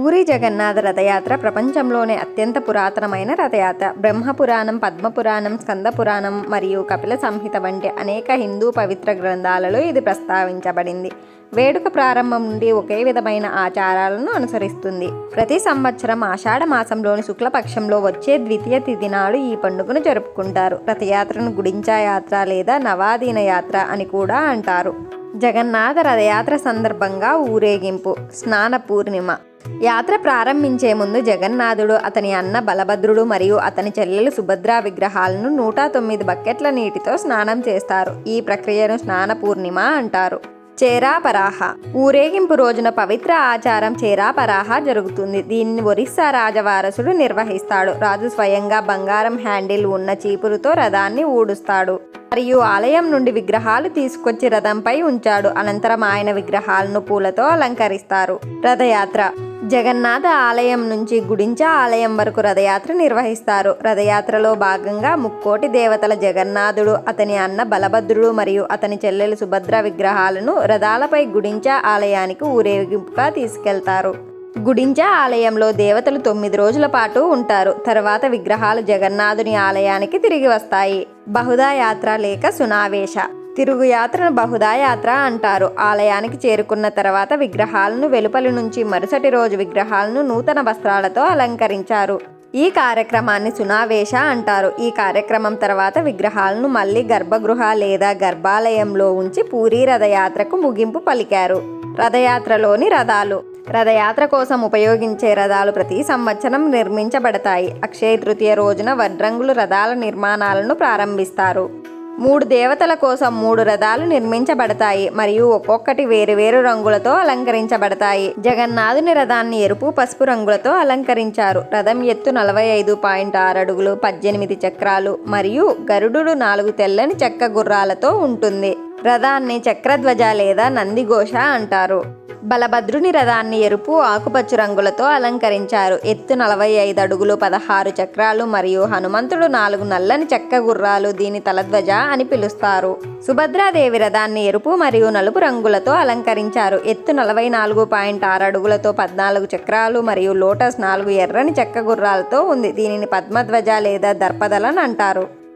పూరి జగన్నాథ రథయాత్ర ప్రపంచంలోనే అత్యంత పురాతనమైన రథయాత్ర. బ్రహ్మపురాణం పద్మపురాణం స్కందపురాణం మరియు కపిల సంహిత వంటి అనేక హిందూ పవిత్ర గ్రంథాలలో ఇది ప్రస్తావించబడింది. వేడుక ప్రారంభం నుండి ఒకే విధమైన ఆచారాలను అనుసరిస్తుంది. ప్రతి సంవత్సరం ఆషాఢ మాసంలోని శుక్లపక్షంలో వచ్చే ద్వితీయ తిథి నాడు ఈ పండుగను జరుపుకుంటారు. రథయాత్రను గుడించా యాత్ర లేదా నవాదీన యాత్ర అని కూడా అంటారు. జగన్నాథ రథయాత్ర సందర్భంగా ఊరేగింపు స్నాన పూర్ణిమ యాత్ర ప్రారంభించే ముందు జగన్నాథుడు అతని అన్న బలభద్రుడు మరియు అతని చెల్లెలు సుభద్ర విగ్రహాలను నూట తొమ్మిది బకెట్ల నీటితో స్నానం చేస్తారు. ఈ ప్రక్రియను స్నాన పూర్ణిమ అంటారు. చేరాపరాహ. ఊరేగింపు రోజున పవిత్ర ఆచారం చేరాపరాహ జరుగుతుంది. దీన్ని ఒరిస్సా రాజవారసుడు నిర్వహిస్తాడు. రాజు స్వయంగా బంగారం హ్యాండిల్ ఉన్న చీపురుతో రథాన్ని ఊడుస్తాడు. మరియు ఆలయం నుండి విగ్రహాలు తీసుకొచ్చి రథంపై ఉంచాడు. అనంతరం ఆయన విగ్రహాలను పూలతో అలంకరిస్తారు. రథయాత్ర. జగన్నాథ ఆలయం నుంచి గుడించ ఆలయం వరకు రథయాత్ర నిర్వహిస్తారు. రథయాత్రలో భాగంగా ముక్కోటి దేవతల జగన్నాథుడు అతని అన్న బలభద్రుడు మరియు అతని చెల్లెలు సుభద్ర విగ్రహాలను రథాలపై గుడించ ఆలయానికి ఊరేగింపుగా తీసుకెళ్తారు. గుడించ ఆలయంలో దేవతలు తొమ్మిది రోజుల పాటు ఉంటారు. తర్వాత విగ్రహాలు జగన్నాథుని ఆలయానికి తిరిగి వస్తాయి. బహుదా యాత్ర లేక సునావేశ. తిరుగు యాత్రను బహుదా యాత్ర అంటారు. ఆలయానికి చేరుకున్న తర్వాత విగ్రహాలను వెలుపలి నుంచి మరుసటి రోజు విగ్రహాలను నూతన వస్త్రాలతో అలంకరించారు. ఈ కార్యక్రమాన్ని సునావేశ అంటారు. ఈ కార్యక్రమం తర్వాత విగ్రహాలను మళ్ళీ గర్భగృహ లేదా గర్భాలయంలో ఉంచి పూరీ రథయాత్రకు ముగింపు పలికారు. రథయాత్రలోని రథాలు. రథయాత్ర కోసం ఉపయోగించే రథాలు ప్రతి సంవత్సరం నిర్మించబడతాయి. అక్షయ తృతీయ రోజున వడ్రంగులు రథాల నిర్మాణాలను ప్రారంభిస్తారు. మూడు దేవతల కోసం మూడు రథాలు నిర్మించబడతాయి మరియు ఒక్కొక్కటి వేరువేరు రంగులతో అలంకరించబడతాయి. జగన్నాథుని రథాన్ని ఎరుపు పసుపు రంగులతో అలంకరించారు. రథం ఎత్తు నలభై ఐదు పాయింట్ ఆరు అడుగులు పద్దెనిమిది చక్రాలు మరియు గరుడు నాలుగు తెల్లని చెక్క గుర్రాలతో ఉంటుంది. రథాన్ని చక్రధ్వజ లేదా నందిఘోష అంటారు. బలభద్రుని రథాన్ని ఎరుపు ఆకుపచ్చ రంగులతో అలంకరించారు. ఎత్తు నలభై ఐదు అడుగులు పదహారు చక్రాలు మరియు హనుమంతుడు నాలుగు నల్లని చెక్క గుర్రాలు దీని తలధ్వజ అని పిలుస్తారు. సుభద్రాదేవి రథాన్ని ఎరుపు మరియు నలుపు రంగులతో అలంకరించారు. ఎత్తు నలభై నాలుగు పాయింట్ ఆరు అడుగులతో పద్నాలుగు చక్రాలు మరియు లోటస్ నాలుగు ఎర్రని చెక్క గుర్రాలతో ఉంది. దీనిని పద్మధ్వజ లేదా దర్పదలన్ అంటారు.